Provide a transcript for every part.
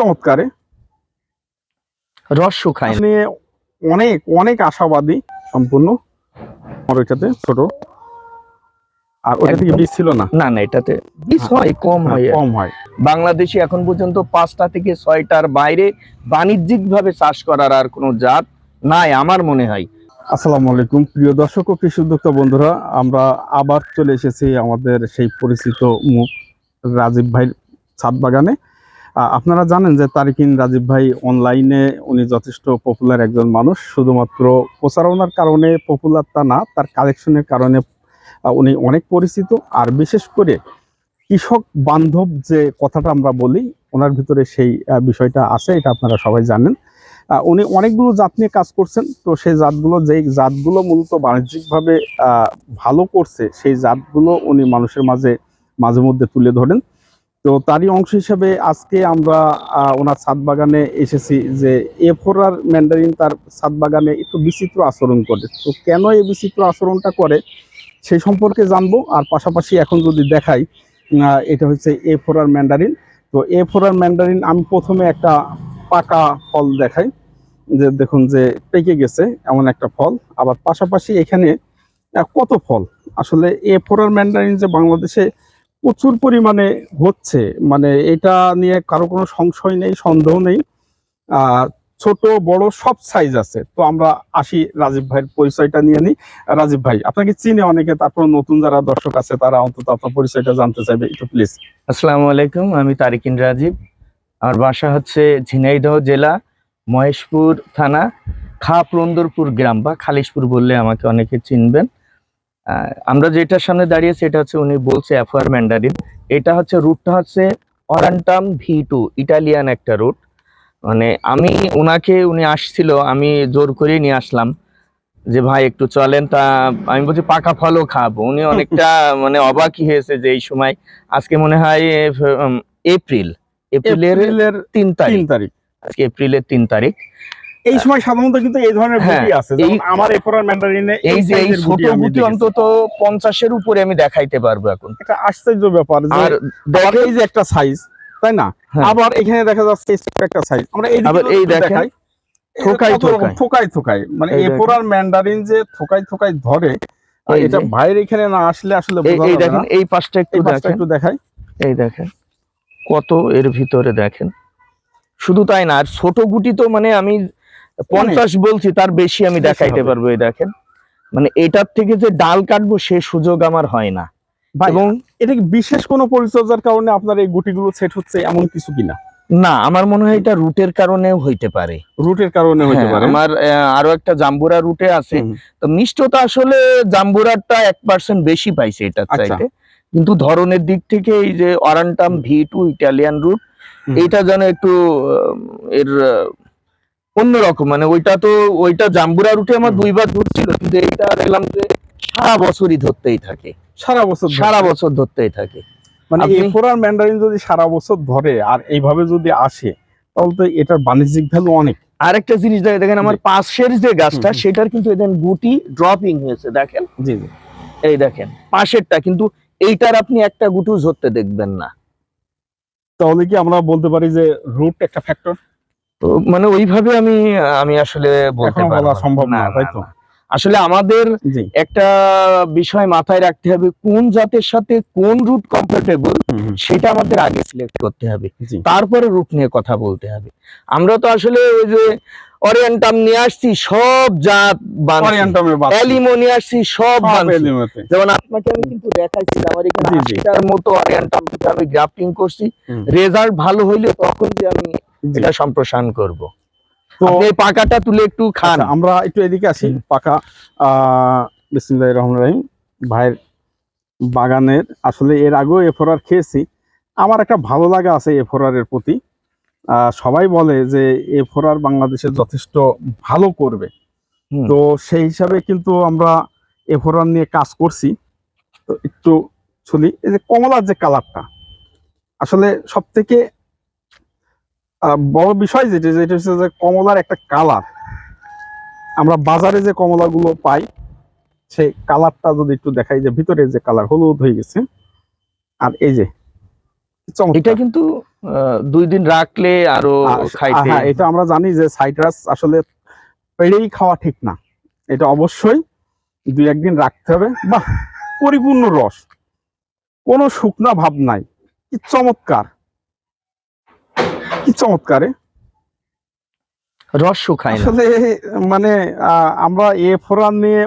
চমৎকারে। রস শুকায়। নিয়ে অনেক অনেক আশাবাদী সম্পূর্ণ। আর ওইটাতে ছোট। আর ওইটা থেকে বীজ ছিল না? না না এটাতে বীজ হয়। কম হয় কম হয়। বাংলাদেশে এখন পর্যন্ত পাঁচটা থেকে ছয়টার বাইরে বাণিজ্যিক ভাবে চাষ করার আর কোনো জাত নাই আমার মনে হয়। আসসালামু আলাইকুম প্রিয় দর্শক ও কৃষি উদ্যোক্তা বন্ধুরা আমরা আবার চলে এসেছি আমাদের সেই পরিচিত মুখ রাজীব ভাইয়ের ছাদ বাগানে। আপনারা জানেন যে তারিকিন রাজীব ভাই অনলাইনে উনি যথেষ্ট পপুলার একজন মানুষ। শুধুমাত্র প্রচারণার কারণে পপুলার তা না, তার কালেকশনের কারণে উনি অনেক পরিচিত। আর বিশেষ করে কৃষক বান্ধব যে কথাটা আমরা বলি, ওনার ভিতরে সেই বিষয়টা আছে, এটা আপনারা সবাই জানেন। উনি অনেকগুলো জাত নিয়ে কাজ করছেন। তো সেই জাতগুলো, যেই জাতগুলো মূলত বাণিজ্যিকভাবে ভালো করছে, সেই জাতগুলো উনি মানুষের মাঝে মাঝে মধ্যে তুলে ধরেন। তো তারই অংশ হিসেবে আজকে আমরা ওনার ছাদ বাগানে এসেছি যে এ ফোরার ম্যান্ডারিন তার ছাদ বাগানে একটু বিচিত্র আচরণ করে। তো কেন এই বিচিত্র আচরণটা করে সেই সম্পর্কে জানব, আর পাশাপাশি এখন যদি দেখাই এটা হচ্ছে এ ফোরার ম্যান্ডারিন তো এ ফোরার ম্যান্ডারিন আমি প্রথমে একটা পাকা ফল দেখাই, যে দেখুন যে পেকে গেছে এমন একটা ফল। আবার পাশাপাশি এখানে কত ফল? আসলে এ ফোরার ম্যান্ডারিন যে বাংলাদেশে প্রচুর পরিমাণে হচ্ছে। মানে এটা নিয়ে কারও কোনো সংশয় নেই, সন্দেহ নেই। ছোট, বড় সব সাইজ আছে। তো আমরা আসি রাজীব ভাইয়ের পরিচয়টা নিয়ে নিই। রাজীব ভাই, আপনাকে চিনে অনেকে, তারপর নতুন যারা দর্শক আছে, তারা অন্তত আপনার পরিচয়টা জানতে চাইবে একটু প্লিজ আসসালামু আলাইকুম, আমি তারিকিন রাজীব। আর বাসা হচ্ছে ঝিনাইদহ জেলা, মহেশপুর থানা, খাপরন্দরপুর গ্রাম বা খালিশপুর বললে আমাকে অনেকে চিনবেন। আমরা যেটার সামনে দাঁড়িয়েছি এটা হচ্ছে উনি বলছে অ্যাফার ম্যান্ডারিন এটা হচ্ছে রুটটা হচ্ছে অরান্টাম ভি টু ইটালিয়ান একটা রুট মানে আমি ওনাকে উনি আসছিল আমি জোর করে নিয়ে আসলাম যে ভাই একটু চলেন তা আমি বলছি পাকা ফলও খাব। উনি অনেকটা মানে অবাকই হয়েছে যে এই সময় আজকে মনে হয় এপ্রিল এপ্রিলের এপ্রিলের তিন তারিখ। তিন তারিখ। আজকে এপ্রিলের তিন তারিখ। এই সময় সাধারণত কিন্তু এই ধরনের হ্যাঁ, গুটি আছে। যেমন আমার এফোরার ম্যান্ডারিনে এই যে এই ছোট গুটি। অন্তত পঞ্চাশের উপরে আমি দেখাইতে পারব এখন। এটা আশ্চর্য ব্যাপার যে আর আবার এই যে একটা সাইজ তাই না? হ্যাঁ। আবার এখানে দেখা যাচ্ছে এই একটা সাইজ আমরা এই আবার এই দেখেন, থোকায় থোকায়। থোকাই থোকাই মানে এই দেখেন। ম্যান্ডারিন যে থোকাই থোকাই ধরে এটা বাইরে এখানে না আসলে আসলে এই এই দেখেন এই পাশটা একটু এই দেখেন। একটু দেখাই। এই দেখেন কত এর ভিতরে দেখেন। শুধু তাই না আর ছোট গুটি তো মানে আমি পঞ্চাশ বলছি তার বেশি আমি দেখাইতে পারব এই দেখেন। মানে এটার থেকে যে ডাল কাটবো সে সুযোগ আমার হয় না। এবং এটা কি বিশেষ কোনো পরিচর্যার কারণে আপনার এই গুটিগুলো সেট হচ্ছে এমন কিছু কিনা? না আমার মনে হয় এটা রুটের কারণেও হইতে পারে। রুটের কারণে হতে হ্যাঁ, পারে। আমার আরও একটা জাম্বুরা রুটে আছে। তো মিষ্টতা আসলে জাম্বুরারটা এক পার্সেন্ট বেশি পাইছে এটার আচ্ছা। চাইতে। কিন্তু ধরনের দিক থেকে এই যে Aurantium V two Italian root এটা যেন একটু এর অন্যরকম মানে ওইটা তো ওইটা জাম্বুরা রুটে আমার দুইবার ধরছিল কিন্তু এইটা দেখলাম যে সারা বছরই ধরতেই থাকে। সারা বছর। সারা বছর ধরতেই থাকে। মানে আপনি- এফোরার ম্যান্ডারিন যদি সারা বছর ধরে আর এইভাবে যদি আসে তাহলে তো এটার বাণিজ্যিক ভ্যালু অনেক। আরেকটা জিনিস দেখেন দেখেন আমার পাশের যে গাছটা। সেটার কিন্তু এদের গুটি ড্রপিং হয়েছে দেখেন? জি জি। এই দেখেন পাশেরটা কিন্তু এইটার আপনি একটা গুটু ধরতে দেখবেন না। তাহলে কি আমরা বলতে পারি যে রুট একটা ফ্যাক্টর তো মানে ওইভাবে আমি আমি আসলে বলতে পারব বলা সম্ভব না, তাই তো? আসলে আমাদের একটা বিষয় মাথায় রাখতে হবে কোন জাতের সাথে কোন রুট কমফোর্টেবল সেটা আমাদের আগে সিলেক্ট করতে হবে। তারপরে রুট নিয়ে কথা বলতে হবে। আমরা তো আসলে ওই যে অরিয়েন্টাম নিয়ে আসছি সব জাত অ্যালিমো নিয়ে আসছি সব। যেমন আপনাকে আমি কিন্তু দেখাইছি আমার এখানে মতো অরিয়েন্টাম আমি গ্রাফটিং করছি। রেজাল্ট ভালো হইলে তখন যে আমি। এটা সম্প্রসারণ করব। তো আপনি এই পাকাটা তুলে একটু খান। আচ্ছা, আমরা একটু এদিকে আসি। পাকা বিসমিল্লাহির রহমানির রহিম। ভাইয়ের বাগানের আসলে এর আগেও এফোরার খেয়েছি। আমার একটা ভালো লাগা আছে এফোরারের প্রতি। সবাই বলে যে এফোরার বাংলাদেশে যথেষ্ট ভালো করবে। তো সেই হিসাবে কিন্তু আমরা এফোরার নিয়ে কাজ করছি। তো একটু ছুলি এই যে কমলার যে কালারটা। আসলে সব থেকে বড় বিষয় যেটা যেটা হচ্ছে যে কমলার একটা কালার আমরা বাজারে যে কমলাগুলো পাই সেই কালারটা যদি একটু দেখাই যে ভিতরে যে কালার হলুদ হয়ে গেছে আর এই যে। এটা কিন্তু দুই দিন রাখলে আরও খাইতে হ্যাঁ এটা আমরা জানি যে সাইট্রাস আসলে পেড়েই খাওয়া ঠিক না। এটা অবশ্যই দুই একদিন রাখতে হবে। বাহ পরিপূর্ণ রস। কোনো শুকনা ভাব নাই। কি চমৎকার। কি চমৎকার। রস শুকায় আসলে মানে আমরা এ ফোরান নিয়ে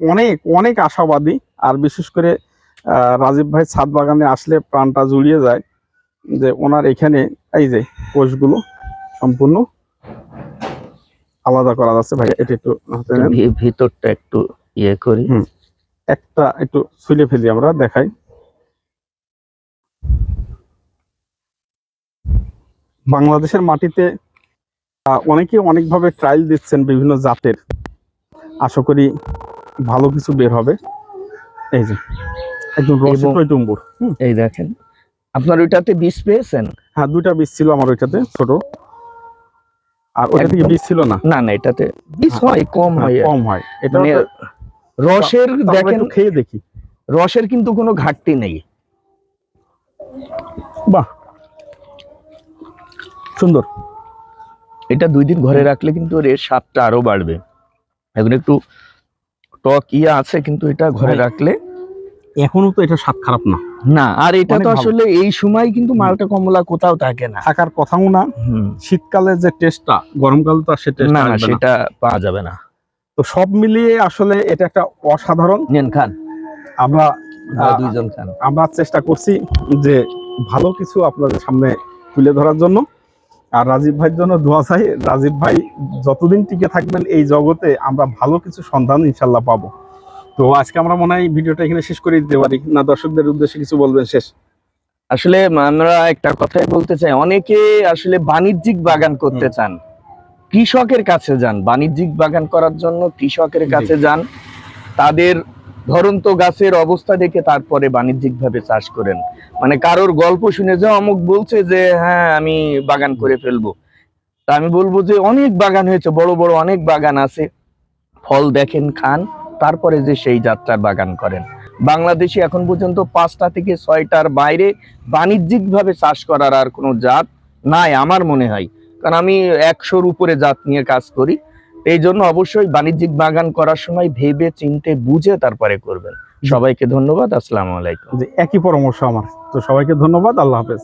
অনেক অনেক আশাবাদী। আর বিশেষ করে রাজীব ভাই ছাদ বাগানে আসলে প্রাণটা জুড়িয়ে যায় যে ওনার এখানে এই যে কোষগুলো সম্পূর্ণ আলাদা করা যাচ্ছে। ভাই এটা একটু ভিতরটা একটু ইয়ে করি। একটা একটু ছুলে ফেলি আমরা দেখাই। বাংলাদেশের মাটিতে অনেকে অনেকভাবে ট্রায়াল দিচ্ছেন বিভিন্ন জাতের। আশা করি ভালো কিছু বের হবে। এই যে একদম হুম। এই দেখেন আপনার ওইটাতে বীজ পেয়েছেন? হ্যাঁ দুইটা বীজ ছিল আমার ওইটাতে ছোট। আর ওইটা থেকে। বীজ ছিল না। না না এটাতে বীজ হ্যাঁ, হয় কম হ্যাঁ, হয়। কম হয়। এটা মানে রসের দেখেন খেয়ে দেখি। রসের কিন্তু কোনো ঘাটতি নেই। বাহ! সুন্দর। এটা দুই দিন ঘরে রাখলে কিন্তু এর স্বাদটা আরও বাড়বে। এখন একটু টক ইয়ে আছে কিন্তু এটা ঘরে রাখলে এখনও তো এটা স্বাদ খারাপ না। না আর এটা তো আসলে এই সময় কিন্তু মালটা কমলা কোথাও থাকে না। থাকার কথাও না। শীতকালে যে টেস্টটা গরমকালে তো আর সে টেস্ট না না সেটা পাওয়া যাবে না। তো সব মিলিয়ে আসলে এটা একটা অসাধারণ। নেন খান। আমরা দুইজন খান। আমরা চেষ্টা করছি যে ভালো কিছু আপনাদের সামনে তুলে ধরার জন্য। আর রাজীব ভাইয়ের জন্য দোয়া চাই। রাজীব ভাই যতদিন টিকে থাকবেন এই জগতে আমরা ভালো কিছু সন্ধান ইনশাল্লাহ পাবো। তো আজকে আমরা মনে হয় ভিডিওটা এখানে শেষ করে দিতে পারি। না দর্শকদের উদ্দেশ্যে কিছু বলবেন শেষ? আসলে আমরা একটা কথাই বলতে চাই। অনেকে আসলে বাণিজ্যিক বাগান করতে চান। কৃষকের কাছে যান। বাণিজ্যিক বাগান করার জন্য কৃষকের কাছে যান। তাদের ধরন্ত গাছের অবস্থা দেখে তারপরে বাণিজ্যিক ভাবে চাষ করেন। মানে কারোর গল্প শুনে যে অমুক বলছে যে হ্যাঁ আমি বাগান করে ফেলব। তা আমি বলব যে, অনেক বাগান হয়েছে, বড় বড় অনেক বাগান আছে। ফল দেখেন, খান, তারপরে যে সেই যাত্রার বাগান করেন। বাংলাদেশে এখন পর্যন্ত পাঁচটা থেকে ছয়টার বাইরে বাণিজ্যিক ভাবে চাষ করার আর কোনো জাত নাই, আমার মনে হয়। কারণ আমি একশোর উপরে জাত নিয়ে কাজ করি। এই জন্য অবশ্যই বাণিজ্যিক বাগান করার সময় ভেবে চিনতে বুঝে তারপরে করবেন। সবাইকে ধন্যবাদ, আসসালামু আলাইকুম। একই পরামর্শ আমার। তো সবাইকে ধন্যবাদ, আল্লাহ হাফেজ।